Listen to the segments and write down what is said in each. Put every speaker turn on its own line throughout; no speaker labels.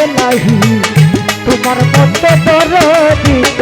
এলাহি তোমার মতো বড় দিত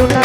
una